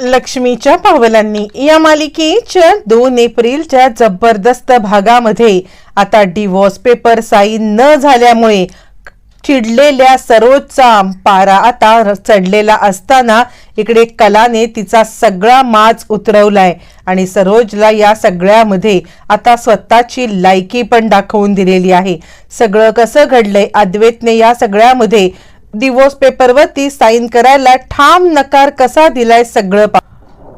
लक्ष्मीच्या पावलांनी या मालिकेच्या दोन एप्रिलच्या जबरदस्त भागामध्ये आता डिवोर्स पेपर साईन न झाल्यामुळे चिडलेल्या सरोजचा पारा आता चढलेला असताना इकडे कलाने तिचा सगळा माज उतरवलाय आणि सरोजला या सगळ्यामध्ये आता स्वतःची लायकी पण दाखवून दिलेली आहे. सगळं कसं घडलंय अद्वैतने या सगळ्यामध्ये डिवोर्स पेपरवरती साईन करायला ठाम नकार कसा दिलाय सगळं पा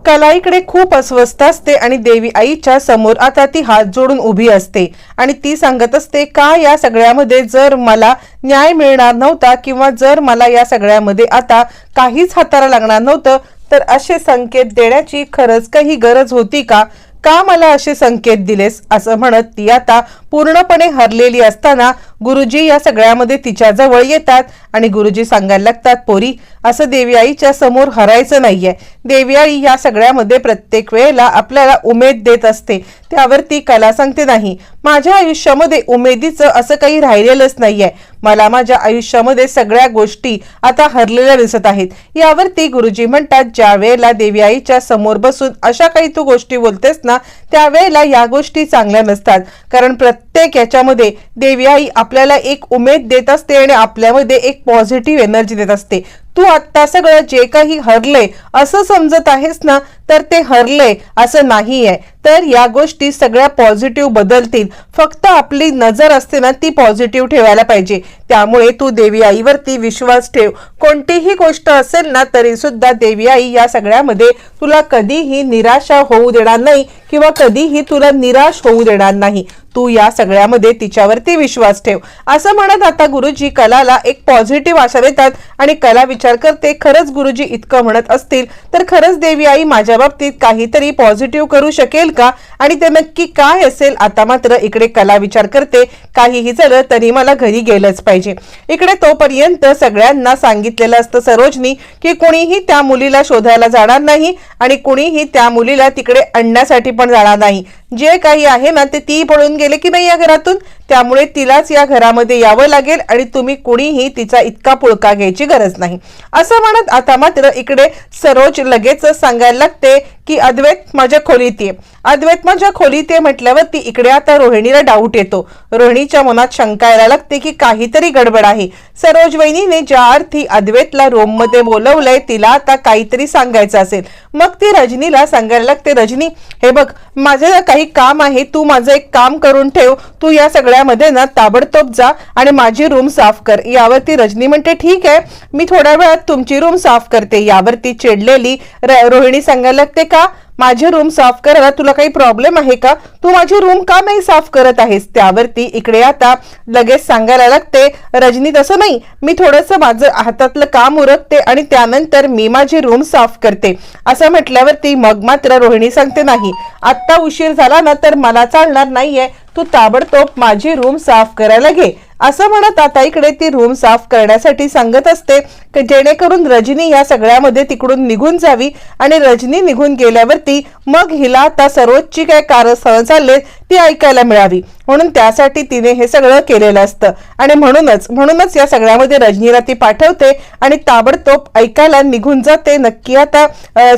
कलाईकडे खूप अस्वस्थ असते आणि देवी आईच्या समोर आता ती हात जोडून उभी असते. आणि ती सांगत असते का या सगळ्यामध्ये जर मला न्याय मिळणार नव्हता किंवा जर मला या सगळ्यामध्ये आता काहीच हाताला लागणार नव्हतं तर असे संकेत देण्याची खरंच काही गरज होती का? का मला असे संकेत दिलेस? असं म्हणत ती आता पूर्णपणे हरलेली असताना गुरुजी या सगळ्यामध्ये तिच्या जवळ येतात आणि गुरुजी सांगायला लागतात पोरी असं देवी आईच्या समोर हरायचं नाहीये. देवी आई या सगळ्यामध्ये प्रत्येक वेळेला आपल्याला उमेद देत असते. त्यावर ती कला सांगते नाही. माझ्या आयुष्यामध्ये उमेदीचं असं काही राहिलेलंच नाहीये. मला माझ्या आयुष्यामध्ये सगळ्या गोष्टी आता हरलेल्या दिसत आहेत. यावरती गुरुजी म्हणतात ज्या वेळेला देवी आईच्या समोर बसून अशा काही तू गोष्टी बोलतेस ना त्यावेळेला या गोष्टी चांगल्या नसतात. कारण प्रत्येक याच्यामध्ये देवी आई आपल्याला एक उमेद देत असते आणि आपल्यामध्ये एक पॉझिटिव्ह एनर्जी देत असते. तू आत्ता सगळं जे काही हरले असं समजत आहेस ना तर ते हरले असं नाहीये. तर या गोष्टी सगळ्या पॉझिटिव्ह बदलतील. फक्त आपली नजर असते ना ती पॉझिटिव्ह ठेवायला पाहिजे. त्यामुळे तू देवी आईवरती विश्वास ठेव. कोणतीही गोष्ट असेल ना तरी सुद्धा देवी आई या सगळ्यामध्ये तुला कधीही निराशा होऊ देणार नाही किंवा कधीही तुला निराश होऊ देणार नाही. तू या सगळ्यामध्ये तिच्यावरती विश्वास ठेव. असं म्हणत आता गुरुजी कलाला एक पॉझिटिव्ह आशा देतात आणि कला विचार करते खरंच गुरुजी इतकं म्हणत असतील तर खरंच देवी आई माझ्या बाबतीत काहीतरी पॉझिटिव्ह करू शकेल का? आणि ते नक्की काय असेल? आता मात्र इकडे कला विचार करते. काहीही झालं तरी मला घरी गेलंच पाहिजे. इकडे तोपर्यंत सगळ्यांना सांगितलेलं असतं सरोजनी की कुणीही त्या मुलीला शोधायला जाणार नाही आणि कुणीही त्या मुलीला तिकडे आणण्यासाठी पण जाणार नाही. जे काही आहे ना ते ती पळून गेले की नाही या घरातून? त्यामुळे तिलाच या घरामध्ये यावं लागेल आणि तुम्ही कुणीही तिचा इतका पुळका घ्यायची गरज नाही. असं म्हणत आता मात्र इकडे सरोज लगेच सांगायला लागते की अद्वैत माझ्या खोलीत ये. अद्वैत माझ्या खोलीत ये म्हटल्यावरती इकडे आता रोहिणीला डाऊट येतो. रोहिणीच्या मनात शंका यायला लागते की काहीतरी गडबड आहे. सरोज वहिनीने ज्या अर्थी अद्वैतला रोममध्ये बोलवलंय तिला आता काहीतरी सांगायचं असेल. मग ती रजनीला सांगायला लागते रजनी हे बघ माझं काही काम आहे तू माझं एक काम करून ठेव. तू या सगळ्यामध्ये ना ताबडतोब जा आणि माझी रूम साफ कर. यावरती रजनी म्हणते ठीक आहे मी थोड्या वेळात तुमची रूम साफ करते. यावरती चिडलेली र- रोहिणी सांगायला लागते का? माझी रूम साफ करायला तुला काही प्रॉब्लेम आहे का? तू माझी रूम का नाही साफ करत आहेस? त्यावरती इकडे आता लगेच सांगायला लागते रजनी तसं नाही. मी थोडंसं माझं हातातलं काम उरकते आणि त्यानंतर मी माझी रूम साफ करते. असं म्हटल्यावरती मग मात्र रोहिणी सांगते नाही. आत्ता उशीर झाला ना तर मला चालणार नाहीये. तू ताबडतोब माझी रूम साफ करायला घे. असं म्हणत आता इकडे ती रूम साफ करण्यासाठी सांगत असते की जेणेकरून रजनी या सगळ्यामध्ये तिकडून निघून जावी आणि रजनी निघून गेल्यावरती मग हिला आता सर्वोच्ची काय कारस्थानं चालले ती ऐकायला मिळावी. म्हणून त्यासाठी तिने हे सगळं केलेलं असतं. आणि म्हणूनच म्हणूनच या सगळ्यामध्ये रजनीला ती पाठवते आणि ताबडतोब ऐकायला निघून जाते नक्की आता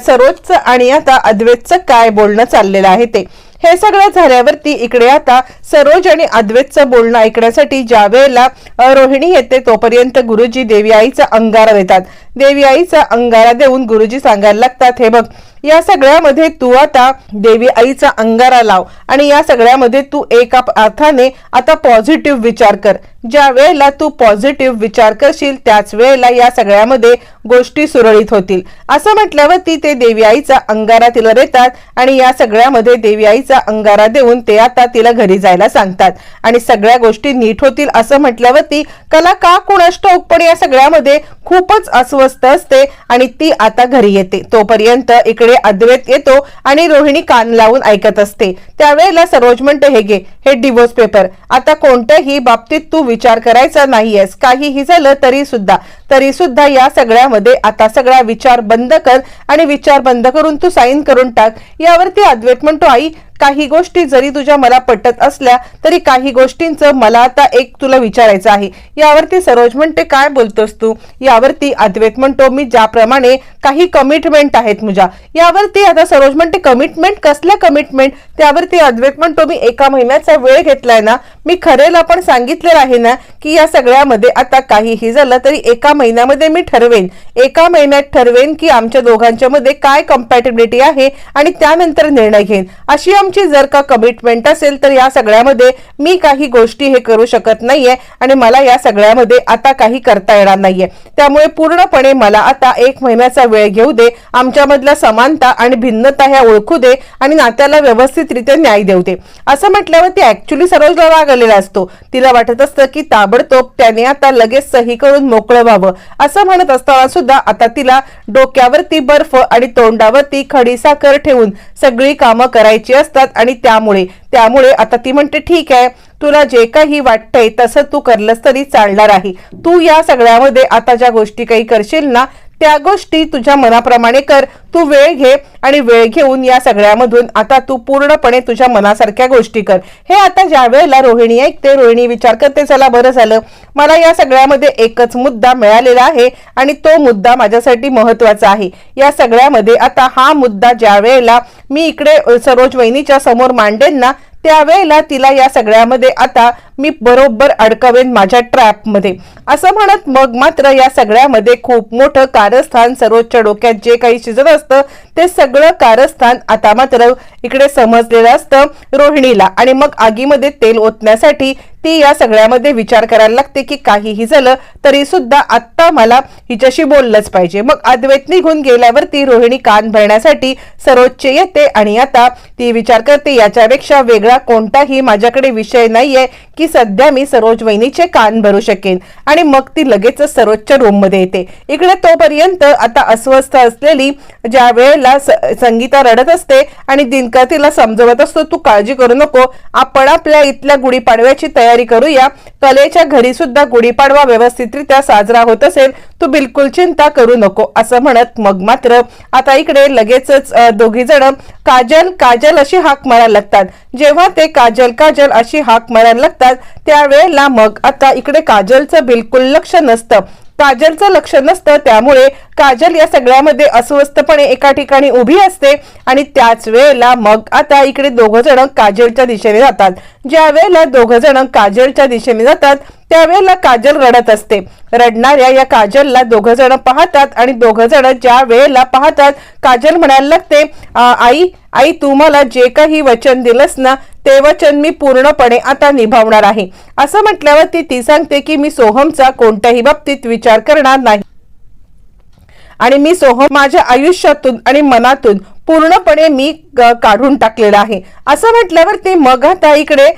सरोजचं आणि आता अद्वैतचं काय बोलणं चाललेलं आहे ते. हे सगळं झाल्यावरती इकडे आता सरोज आणि अद्वैतचं बोलणं ऐकण्यासाठी ज्या वेळेला रोहिणी येते तोपर्यंत गुरुजी देवी आईचा अंगारा देतात. देवी आईचा अंगारा देऊन गुरुजी सांगायला लागतात हे बघ या सगळ्यामध्ये तू आता देवी आईचा अंगारा लाव आणि या सगळ्यामध्ये तू एका अर्थाने आता पॉझिटिव्ह विचार कर. ज्या वेळेला तू पॉझिटिव्ह विचार करशील त्याच वेळेला या सगळ्यामध्ये गोष्टी सुरळीत होतील. असं म्हटल्यावरती ते देवी आईचा अंगारा तिला देतात आणि या सगळ्यामध्ये देवी आईचा अंगारा देऊन ते आता तिला घरी जायला सांगतात. आणि सगळ्या गोष्टी नीट होतील असं म्हटल्यावरती कला का कुणास ठाऊक पण या सगळ्यामध्ये खूपच अस्वस्थ असते आणि ती आता घरी येते. तोपर्यंत इकडे अद्वैत येतो आणि रोहिणी कान लावून ऐकत असते. त्यावेळेला सरोज म्हणते हे घे हे डिवोर्स पेपर आता कोणत्याही बाबतीत तू विचार करायचा नाहीयेस. काहीही झालं तरी सुद्धा तरी सुद्धा या सगळ्यामध्ये आता सगळा विचार बंद कर आणि विचार बंद करून तू साईन करून टाक. यावरती अद्वैत म्हणतो आई काही गोष्टी जरी तुझ्या मला पटत असल्या तरी काही गोष्टींचं मला आता एक तुला विचारायचं आहे. यावरती सरोज म्हणते काय बोलतोस तू? यावरती अद्वैत म्हणतो मी ज्याप्रमाणे काही कमिटमेंट आहेत तुझ्या यावरती आता सरोज म्हणते कमिटमेंट कसल्या कमिटमेंट त्यावरती अद्वैत म्हणतो मी एका महिन्याचा वेळ घेतलाय ना मी खरेला पण सांगितलेलं आहे ना की या सगळ्यामध्ये आता काहीही झालं तरी एका महिन्यामध्ये मी ठरवेन. एका महिन्यात ठरवेन की आमच्या दोघांच्या मध्ये काय कम्पॅटेबिलिटी आहे आणि त्यानंतर निर्णय घेईन. अशी आमची जर का कमिटमेंट असेल तर या सगळ्यामध्ये मी काही गोष्टी हे करू शकत नाहीये आणि मला या सगळ्यामध्ये आता काही करता येणार नाहीये. त्यामुळे पूर्णपणे मला आता एक महिन्याचा वेळ घेऊ दे आमच्यामधल्या समानता आणि भिन्नता ह्या ओळखू दे आणि नात्याला व्यवस्थितरित्या न्याय देऊ दे. असं म्हटल्यावर ती ऍक्च्युली सरोजला राग आलेला असतो. तिला वाटत असतं की ताबडतोब त्याने आता लगेच सही करून मोकळं व्हावं. असं म्हणत असताना सुद्धा आता तिला डोक्यावरती बर्फ आणि तोंडावरती खडीसाखर ठेवून सगळी कामं करायची असतात. आणि त्यामुळे त्यामुळे आता ती म्हणते ठीक आहे तुला जे काही वाटतंय तसं तू करलंस तरी चालणार आहे. तू या सगळ्यामध्ये आता ज्या गोष्टी काही करशील ना त्या गोष्टी तुझ्या मनाप्रमाणे कर. तू वेळ घे आणि वेळ घेऊन या सगळ्यामधून. आता तू पूर्णपणे तुझ्या मनासारख्या गोष्टी कर. हे आता ज्या वेळेला रोहिणी ऐकते रोहिणी विचार करते चला बरं झालं. मला या सगळ्यामध्ये एकच मुद्दा मिळालेला आहे आणि तो मुद्दा माझ्यासाठी महत्त्वाचा आहे. या सगळ्यामध्ये आता हा मुद्दा ज्या वेळेला मी इकडे सरोज वहिनीच्या समोर मांडेन ना त्यावेळेला तिला या सगळ्यामध्ये आता मी बरोबर अडकवेन माझ्या ट्रॅपमध्ये. असं म्हणत मग मात्र या सगळ्यामध्ये खूप मोठं कारस्थान सर्वोच्च डोक्यात जे काही शिजत असतं ते सगळं कारस्थान आता मात्र इकडे समजलेलं असतं रोहिणीला. आणि मग आगीमध्ये तेल ओतण्यासाठी ती या सगळ्यामध्ये विचार करायला लागते की काहीही झालं तरी सुद्धा आत्ता मला हिच्याशी बोललंच पाहिजे. मग अद्वैत निघून गेल्यावर ती रोहिणी कान भरण्यासाठी सरोजचे येते आणि आता ती विचार करते याच्यापेक्षा वेगळा कोणताही माझ्याकडे विषय नाहीये की सध्या मी सरोज वहिनीचे कान भरू शकेन. आणि मग ती लगेचच सरोजच्या रूममध्ये येते. इकडे तोपर्यंत आता अस्वस्थ असलेली ज्या वेळेला स- संगीता रडत असते आणि दिनकर तिला समजवत असतो तू काळजी करू नको. आपण आपल्या इथल्या गुढीपाडव्याची तयारी करूया. कलेच्या घरी सुद्धा गुढीपाडवा व्यवस्थितरित्या साजरा होत असेल तू बिलकुल चिंता करू नको असं म्हणत मग मात्र आता इकडे लगेचच दोघी जण काजल काजल अशी हाक मारायला लागतात. जेव्हा ते काजल काजल अशी हाक मारायला लागतात त्यावेळेला मग आता इकडे काजलचं बिलकुल लक्ष नसतं. काजलचं लक्ष नसतं त्यामुळे काजल या सगळ्यामध्ये अस्वस्थपणे एका ठिकाणी उभी असते आणि त्याच वेळेला मग आता इकडे दोघ जण काजलच्या दिशेने जातात. ज्या वेळेला दोघ जण काजलच्या दिशेने जातात त्यावेळेला काजल रडत असते. रडणाऱ्या या काजलला दोघ जण पाहतात आणि दोघ जण ज्या वेळेला पाहतात काजल म्हणायला लागते आई आई तू मला जे काही वचन दिलंस ना ते वचन मी पूर्णपणे आता निभावणार आहे. असं म्हटल्यावर ती ती सांगते की मी सोहमचा कोणत्याही बाबतीत विचार करणार नाही. आणि मी सोहम माझ्या आयुष्यातून आणि मनातून पूर्णपणे मी काढून टाकलेलं आहे. असं म्हटल्यावर ती मग आता इकडे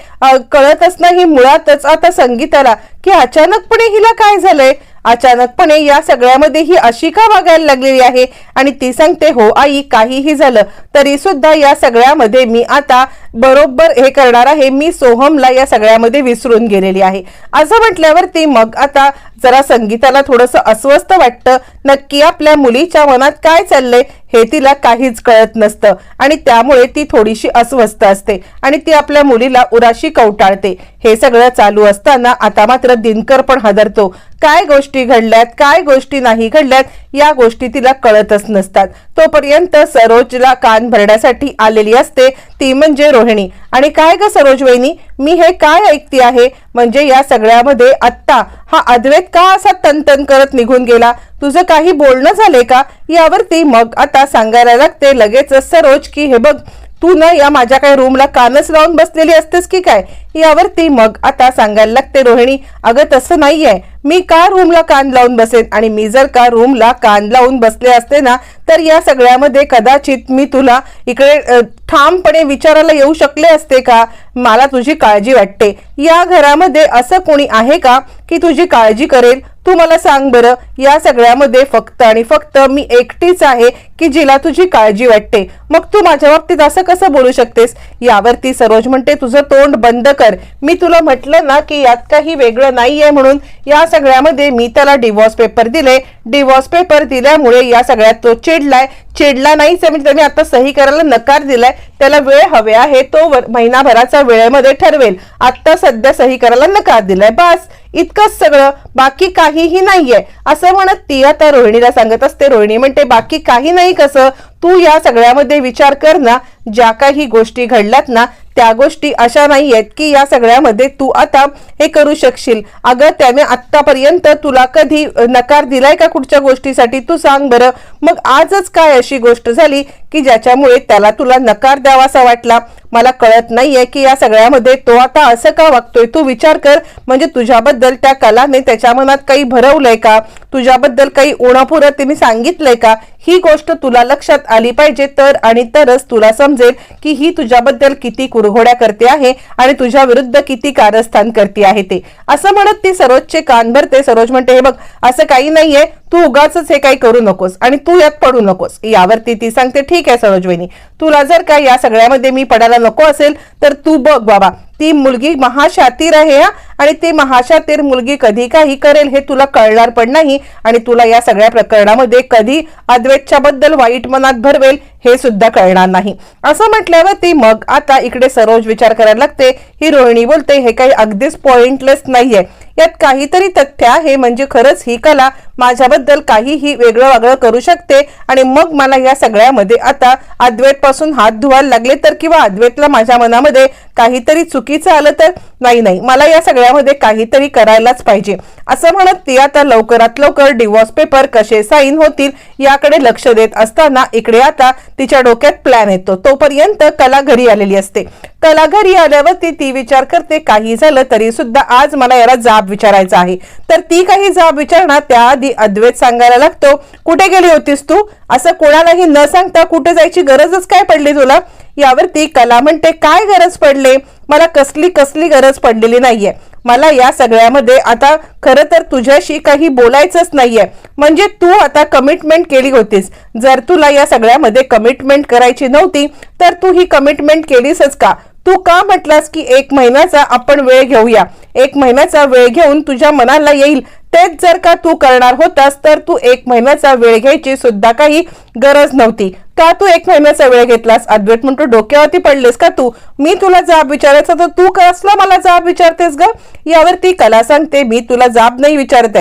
कळतच नाही. मुळातच आता संगीताला की अचानकपणे हिला काय झालंय? अचानकपणे या सगळ्यामध्ये ही अशी का वागायला लागलेली आहे? आणि ती सांगते हो आई काहीही झालं तरी सुद्धा या सगळ्यामध्ये मी आता बरोबर हे करणार आहे. मी सोहमला या सगळ्यामध्ये विसरून गेलेली आहे. असं म्हटल्यावर ती मग आता जरा संगीताला थोडस अस्वस्थ वाटतं. नक्की आपल्या मुलीच्या मनात काय चाललंय हे तिला काहीच कळत नसतं. आणि त्यामुळे ती थोडीशी अस्वस्थ असते. आणि ती आपल्या मुलीला उराशी कवटाळते. हे सगळं चालू असताना आता मात्र दिनकर पण हादरतो. काय गोष्टी घडल्यात काय गोष्टी नाही घडल्यात या गोष्टी तिला कळतच नसतात. तोपर्यंत सरोजला कान भरण्यासाठी आलेली असते ती म्हणजे रोहिणी. आणि काय ग सरोज वहिनी? मी हे काय ऐकती आहे? म्हणजे या सगळ्यामध्ये आत्ता हा अद्वैत का असा तनतन करत निघून गेला? तुझं काही बोलणं झालंय का? यावरती मग आता सांगायला लागते लगेच सरोज की हे बघ तू न या माझ्या काय रूमला कानच लावून बसलेली असतेस की काय? यावरती मग आता सांगायला लागते रोहिणी. अगं तसं नाहीये. मी का रूमला कान लावून बसेन? आणि मी जर का रूमला कान लावून बसले असते ना तर या सगळ्यामध्ये कदाचित मी तुला इकडे ठामपणे विचारायला येऊ शकले असते का? मला तुझी काळजी वाटते. या घरामध्ये असं कोणी आहे का की तुझी काळजी करेल? तू मला सांग बरं. या सगळ्यामध्ये फक्त आणि फक्त मी एकटीच आहे की जिला तुझी काळजी वाटते. मग तू माझ्या बाबतीत असं कसं बोलू शकतेस? यावरती सरोज म्हणते तुझं तोंड बंद कर. मी तुला म्हटलं ना की यात काही वेगळं नाहीये म्हणून या सगळ्यामध्ये मी त्याला डिवॉर्स पेपर दिले. डिवॉर्स पेपर दिल्यामुळे या सगळ्यात तो चिडलाय. चिडला नाहीच म्हणजे त्याने आता सही करायला नकार दिलाय. त्याला वेळ हवे आहे तो महिनाभराचा वेळेमध्ये ठरवेल. आता सध्या सही करायला नकार दिलाय. बस इतकंच सगळं. बाकी काहीही नाहीये. असं म्हणत ती आता रोहिणीला सांगत असते. रोहिणी म्हणते बाकी काही नाही कसं? तू या सगळ्यामध्ये विचार कर ना. ज्या काही गोष्टी घडल्यात ना त्या गोष्टी अशा नाही आहेत की या सगळ्यामध्ये तू आता हे करू शकशील. अगं त्याने आतापर्यंत तुला कधी नकार दिलाय का कुठच्या गोष्टीसाठी? तू सांग बरं. मग आजच काय अशी गोष्ट झाली की ज्याच्यामुळे त्याला तुला नकार द्यावासा वाटला? मला कळत नाहीये की या सगळ्यामध्ये तो आता असं का वागतोय? तू विचार कर. म्हणजे तुझ्याबद्दल त्या कलाने त्याच्या मनात काही भरवलंय का? तुझ्याबद्दल काही उणपुरं तिने सांगितलंय का? ही गोष्ट तुला लक्षात आली पाहिजे तर आणि तरच तुला समजेल की ही तुझ्याबद्दल किती कुरघोड्या करते आहे आणि तुझ्या विरुद्ध किती कारस्थान करते आहे ते. असं म्हणत ती सरोजचे कान भरते. सरोज म्हणते हे बघ असं काही नाहीये. तू उगाच हे काही करू नकोस आणि तू यात पडू नकोस. यावरती ती सांगते ठीक आहे सरोज तुला जर का या सगळ्यामध्ये मी पडायला नको असेल तर तू बघ बाबा ती मुलगी महाशातीर आहे हा आणि ती महाशातीर मुलगी कधी काही करेल हे तुला कळणार पण नाही आणि तुला या सगळ्या प्रकरणामध्ये कधी अद्वैतच्या बद्दल वाईट मनात भरवेल हे सुद्धा कळणार नाही. असं म्हटल्यावर ती मग आता इकडे सरोज विचार करायला लागते. ही रोहिणी बोलते हे काही अगदीच पॉइंटलेस नाहीये. यात काहीतरी तथ्य आहे म्हणजे खरंच ही कला माझ्याबद्दल काहीही वेगळं वागळं करू शकते आणि मग मला या सगळ्यामध्ये आता अद्वेतपासून हात धुवायला लागले तर किंवा अद्वैतला माझ्या मनामध्ये काहीतरी चुकीचं आलं तर? नाही नाही. मला या सगळ्यामध्ये काहीतरी करायलाच पाहिजे. असं म्हणत ती आता लवकरात लवकर डिवॉर्स पेपर कसे साईन होतील याकडे लक्ष देत असताना इकडे आता तिच्या डोक्यात प्लॅन येतो. तोपर्यंत कला घरी आलेली असते. कला घरी आल्यावरती ती विचार करते. काही झालं तरी सुद्धा आज मला याला जाब विचारायचा आहे. तर ती काही जाब विचारणार त्याआधी अद्वैत सांगायला लागतो कुठे गेली होतीस तू? असं कोणालाही न सांगता कुठे जायची गरजच काय पडली तुला? यावरती कला म्हणते काय गरज पडले? मला कसली कसली गरज पडलेली नाहीये. मला या सगळ्यामध्ये आता खरं तर तुझ्याशी काही बोलायचंच नाहीये. म्हणजे तू आता कमिटमेंट केली होतीस. जर तुला या सगळ्यामध्ये कमिटमेंट करायची नव्हती तर तू ही कमिटमेंट केलीसच का? तू का म्हटलास की एक महिन्याचा आपण वेळ घेऊया? एक महिन्याचा वेळ घेऊन तुझ्या मनाला येईल. तेच जर का तू करणार होतास तर तू एक महिन्याचा वेळ घ्यायची सुद्धा काही गरज नव्हती. का तू एक महिन्याचा वेळ घेतलास? अद्वैत म्हणतो डोक्यावरती पडलेस का तू? मी तुला जाब विचारायचा तर तू कसला मला जाब विचारतेस ग? यावरती कला सांगते मी तुला जाब नाही विचारत.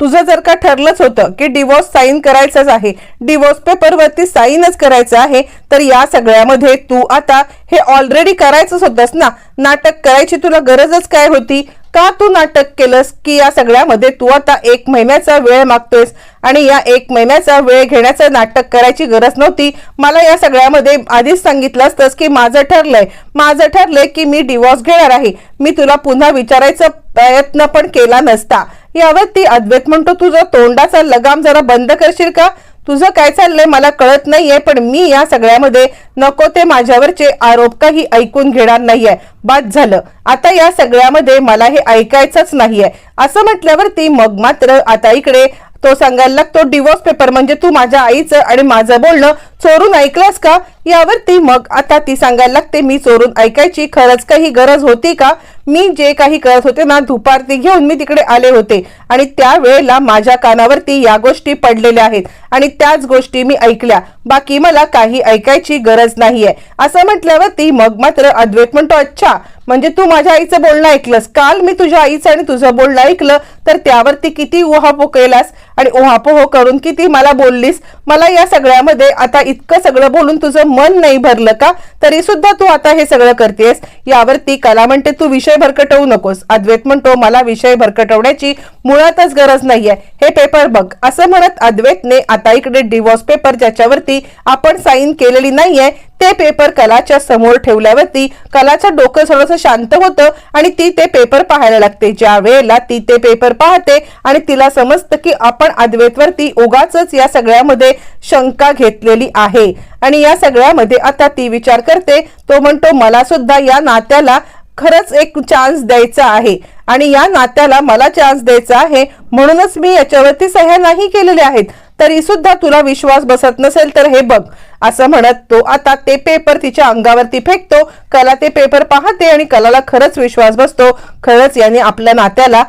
तुझं जर का ठरलंच होतं की डिवोर्स साईन करायचंच आहे डिवोर्स पेपरवरती साईनच करायचं आहे तर या सगळ्यामध्ये तू आता हे ऑलरेडी करायचंच होतंस ना? नाटक करायची तुला गरजच काय होती? का तू नाटक केलंस की या सगळ्यामध्ये तू आता एक महिन्याचा वेळ मागतोयस? आणि या एक महिन्याचा वेळ घेण्याचं नाटक करायची गरज नव्हती. मला या सगळ्यामध्ये आधीच सांगितलं असतंस की माझं ठरलंय. माझं ठरलंय की मी डिवॉर्स घेणार आहे. मी तुला पुन्हा विचारायचा प्रयत्न पण केला नसता. यावर ती अद्वैत म्हणतो तुझा तोंडाचा लगाम जरा बंद करशील का? तुझं काय चाललंय मला कळत नाहीये पण मी या सगळ्यामध्ये नको ते माझ्यावरचे आरोप काही ऐकून घेणार नाहीये. बाद झालं. आता या सगळ्यामध्ये मला हे ऐकायचंच नाहीये. असं म्हटल्यावर ती मग मात्र आता इकडे तो सांगायला लागतो डिवोर्स पेपर म्हणजे तू माझ्या आईचं आणि माझं बोलणं चोरून ऐकलंस का? यावर ती मग आता ती सांगायला लागते मी चोरून ऐकायची खरंच काही गरज होती का? मी जे काही करत होते ना धुपारती घेऊन मी तिकडे आले होते आणि त्यावेळेला माझ्या कानावरती या गोष्टी पडलेल्या आहेत आणि त्याच गोष्टी मी ऐकल्या. बाकी मला काही ऐकायची गरज नाहीये. असं म्हटल्यावर ती मग मात्र अद्वैत म्हणतो अच्छा म्हणजे तू माझ्या आईचं बोलणं ऐकलंस? काल मी तुझ्या आईचं आणि तुझं बोलणं ऐकलं तर त्यावरती किती ओहापो केलास आणि उहापोह करून किती मला बोललीस? मला या सगळ्यामध्ये आता इतकं सगळं बोलून तुझं मन नाही भरलं का? तरी सुद्धा तू आता हे सगळं करतेस? यावरती कला म्हणते तू विषय भरकटवू नकोस. अद्वैत म्हणतो मला विषय भरकटवण्याची मुळातच गरज नाहीये. हे पेपर बघ. असं म्हणत अद्वैतने आता इकडे डिवॉर्स पेपर ज्याच्यावरती आपण साईन केलेली नाहीये ते पेपर कलाच्या समोर ठेवल्यावरती कलाचं डोकं थोडंसं शांत होतं आणि ती ते पेपर पाहायला लागते. ज्या वेळेला ती ते पेपर पाहते आणि तिला समजतं की आपण अद्वैतवरती उगाच या सगळ्यामध्ये शंका घेतलेली आहे. आणि या सगळ्यामध्ये आता ती विचार करते तो म्हणतो मला सुद्धा या नात्याला खरंच एक चान्स द्यायचा आहे आणि या नात्याला मला चान्स द्यायचा आहे म्हणूनच मी याच्यावरती सह्या नाही केलेल्या आहेत. तरी सुद्धा तुला विश्वास बसत नसेल तर हे बघ. असं म्हणत तो आता ते पेपर तिच्या अंगावरती फेकतो. कला ते पेपर पाहते आणि कलाला खरंच विश्वास बसतो. खरंच याने आपल्या नात्याला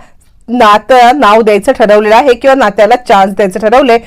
नातं नाव द्यायचं ठरवलेलं आहे किंवा नात्याला चान्स द्यायचं ठरवलंय.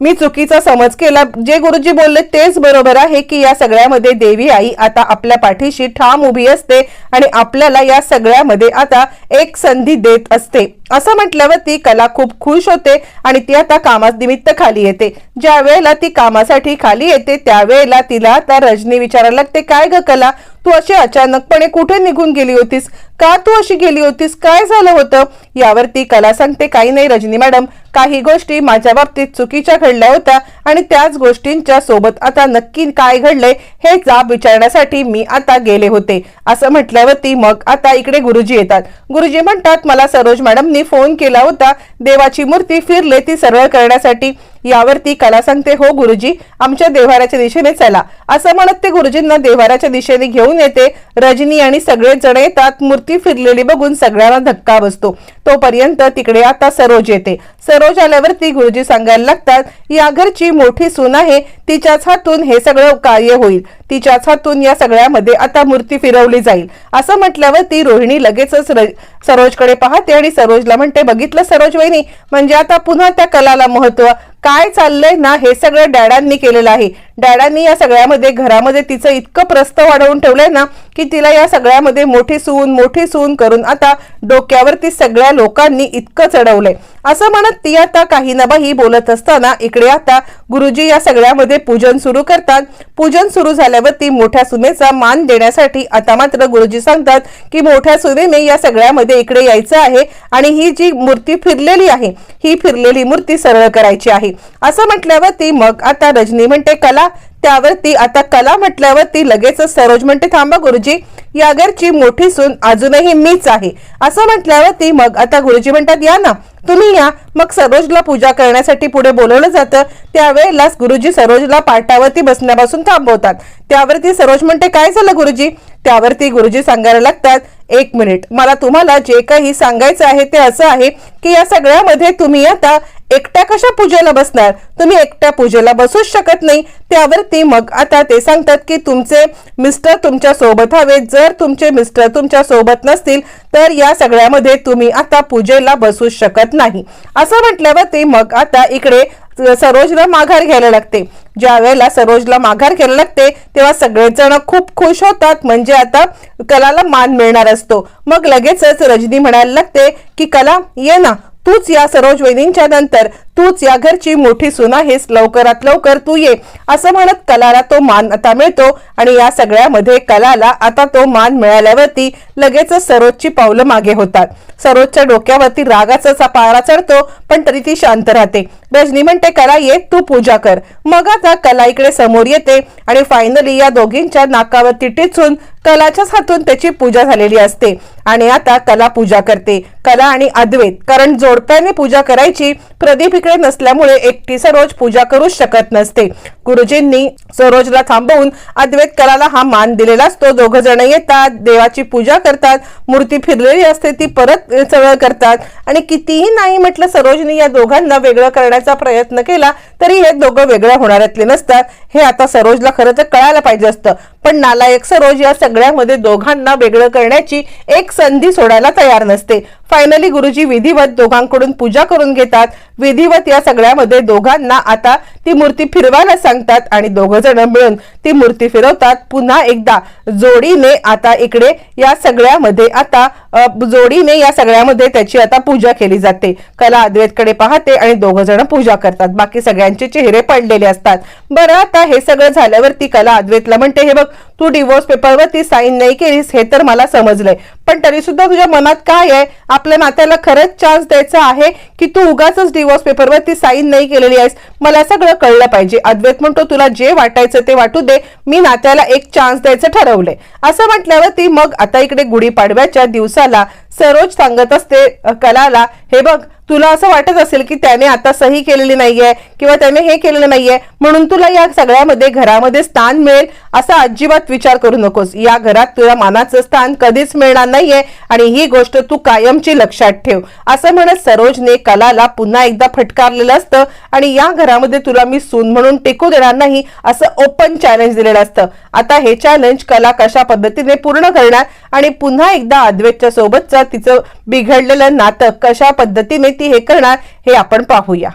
मी चुकीचा समज केला. जे गुरुजी बोलले तेच बरोबर आहे की या सगळ्यामध्ये देवी आई आता आपल्या पाठीशी ठाम उभी असते आणि आपल्याला या सगळ्यामध्ये आता एक संधी देत असते. असं म्हटल्यावर ती कला खूप खुश होते आणि ती आता कामानिमित्त खाली येते. ज्या वेळेला ती कामासाठी खाली येते त्यावेळेला तिला आता रजनी विचारायला लागते काय ग कला? तू अशी अचानकपणे कुठे निघून गेली होतीस? का तू अशी गेली होतीस? काय झालं होतं? यावर ती कला सांगते काही नाही रजनी मॅडम. काही गोष्टी माझ्या बाबतीत चुकीच्या घडल्या होत्या आणि त्याच गोष्टींच्या सोबत आता नक्की काय घडलंय हे जाब विचारण्यासाठी मी आता गेले होते. असं म्हटल्यावरती मग आता इकडे गुरुजी येतात. गुरुजी म्हणतात मला सरोज मॅडमनी फोन केला होता. देवाची मूर्ती फिरले ती सरळ करण्यासाठी. यावरती कला सांगते हो गुरुजी आमच्या देव्हाऱ्याच्या दिशेने चला. असं म्हणत ते गुरुजींना देव्हाऱ्याच्या दिशेने घेऊन येते. रजनी आणि सगळेच जण येतात. मूर्ती फिरलेली बघून सगळ्यांना धक्का बसतो. तोपर्यंत तिकडे आता सरोज येते. सरोज आल्यावरती गुरुजी सांगायला लागतात या घरची मोठी सून आहे. तिच्याच हातून हे सगळं कार्य होईल. तिच्याच हातून या सगळ्यामध्ये आता मूर्ती फिरवली जाईल. असं म्हटल्यावर ती रोहिणी लगेचच सरोजकडे पाहते आणि सरोजला म्हणते बघितलं सरोज वहिनी म्हणजे आता पुन्हा त्या कलाला महत्त्व काय चाललंय ना हे सगळं डॅडांनी केलेलं आहे. डॅडांनी या सगळ्यामध्ये घरामध्ये तिचं इतकं प्रस्त वाढवून ठेवलंय ना की तिला या सगळ्यामध्ये मोठी सून मोठी सून करून आता डोक्यावरती सगळ्या लोकांनी इतकं चढवलंय. असं म्हणत ती आता काही ना बाही बोलत असताना इकडे आता गुरुजी या सगळ्यामध्ये पूजन सुरू करतात. पूजन सुरू झाल्यावरती मोठ्या सुनेचा मान देण्यासाठी आता मात्र गुरुजी सांगतात की मोठ्या सुनेने या सगळ्यामध्ये इकडे यायचं आहे आणि ही जी मूर्ती फिरलेली आहे ही फिरलेली मूर्ती सरळ करायची आहे. असं म्हटल्यावर ती मग आता रजनी म्हणते कला. त्यावरती आता कला म्हटल्यावर ती लगेचच सरोज म्हणते थांबा गुरुजी या घरची मोठी सून अजूनही मीच आहे. असं म्हटल्यावर ती मग आता गुरुजी म्हणतात या ना तुम्ही या. मग सरोजला पूजा करण्यासाठी पुढे बोलवलं जातं. त्यावेळेलाच गुरुजी सरोजला पाटावरती बसण्यापासून थांबवतात. त्यावरती सरोज म्हणते काय झालं गुरुजी? त्यावरती गुरुजी सांगायला लागतात एक मिनिट मला तुम्हाला जे काही सांगायचं आहे ते असं आहे की या सगळ्यामध्ये तुम्ही आता एकट्या कशा पूजेला बसणार? तुम्ही एकट्या पूजेला बसूच शकत नाही. त्यावरती मग आता ते सांगतात की तुमचे मिस्टर तुमच्यासोबत हवे जर तुमचे मिस्टर तुमच्यासोबत नसतील तर या सगळ्यामध्ये तुम्ही आता पूजेला बसूच शकत नाही. असं म्हटल्यावरती मग आता इकडे सरोजला माघार घ्यायला लागते. ज्या वेळेला सरोजला माघार घ्यायला लागते तेव्हा सगळेच जण खूप खुश होतात. म्हणजे आता कलाला मान मिळणार असतो. मग लगेचच रजनी म्हणायला लागते की कला ये ना. तूच या सरोज वहिनींच्या नंतर तूच या घरची मोठी सून आहेस लवकरात लवकर तू ये असं म्हणत कलाला तो मान आता मिळतो आणि या सगळ्यामध्ये कलाला आता तो मान मिळाल्यावरती लगेच सरोजची पावलं मागे होतात. सरोजच्या डोक्यावरती रागाचा पारा चढतो पण तरी ती शांत राहते. रजनी म्हणते कला ये तू पूजा कर. मग आता कला इकडे समोर येते आणि फायनली या दोघींच्या नाकावरती टिचून कलाच्याच हातून त्याची पूजा झालेली असते. आणि आता कला पूजा करते. कला आणि अद्वैत. कारण जोडप्याने पूजा करायची प्रदीप इकडे नसल्यामुळे एकटी सरोज पूजा करूच शकत नसते. गुरुजींनी सरोजला थांबवून अद्वैत कलाला हा मान दिलेला असतो. दोघ जण येतात देवाची पूजा करतात मूर्ती फिरलेली असते ती परत चवळ करतात. आणि कितीही नाही म्हटलं सरोजनी या दोघांना वेगळं करण्याचा प्रयत्न केला तरी हे दोघं वेगळं होणाऱ्यातले नसतात. हे आता सरोजला खरं तर कळायला पाहिजे असतं. पण नालायक सरोज या सगळ्यामध्ये दोघांना वेगळं करण्याची एक संधी सोडायला तयार नसते. फायनली गुरुजी विधिवत दोघांकडून पूजा करून घेतात. विधिवत या सगळ्यामध्ये दोघांना आता ती मूर्ती फिरवायला सांगतात आणि दोघ जण मिळून ती मूर्ती फिरवतात. पुन्हा एकदा जोडीने आता इकडे या सगळ्यामध्ये आता जोडीने या सगळ्यामध्ये त्याची आता पूजा केली जाते. कला अद्वैतकडे पाहते आणि दोघ जण पूजा करतात. बाकी सगळ्यांचे चेहरे पडलेले असतात. बरं आता हे सगळं झाल्यावरती कला अद्वैतला म्हणते हे बघ तू डिवोर्स पेपरवरती साईन नाही केलीस हे तर मला समजलंय. पण तरी सुद्धा तुझ्या मनात काय आहे? आपल्या नात्याला खरंच चान्स द्यायचा आहे की तू उगाच डिवोर्स पेपरवरती साईन नाही केलेली आहेस? मला सगळं कळलं पाहिजे. अद्वैत म्हणतो तुला जे वाटायचं ते वाटू दे. मी नात्याला एक चान्स द्यायचं ठरवलंय. असं म्हटल्यावरती मग आता इकडे गुढीपाडव्याच्या दिवसाला सरोज सांगत असते कलाला हे बघ तुला असं वाटत असेल की त्याने आता सही केलेली नाहीये किंवा त्याने हे केलेलं नाहीये म्हणून तुला या सगळ्यामध्ये घरामध्ये स्थान मिळेल असा अजिबात विचार करू नकोस. या घरात तुला मानाचं स्थान कधीच मिळणार नाहीये आणि ही गोष्ट तू कायमची लक्षात ठेव. असं म्हणत सरोजने कलाला पुन्हा एकदा फटकारलेलं असतं आणि या घरामध्ये तुला मी सून म्हणून टिकू देणार नाही असं ओपन चॅलेंज दिलेलं असतं. आता हे चॅलेंज कला कशा पद्धतीने पूर्ण करणार आणि पुन्हा एकदा अद्वैतच्या सोबतचं तिचं बिघडलेलं नातं कशा पद्धतीने किती हे करणार हे आपण पाहूया.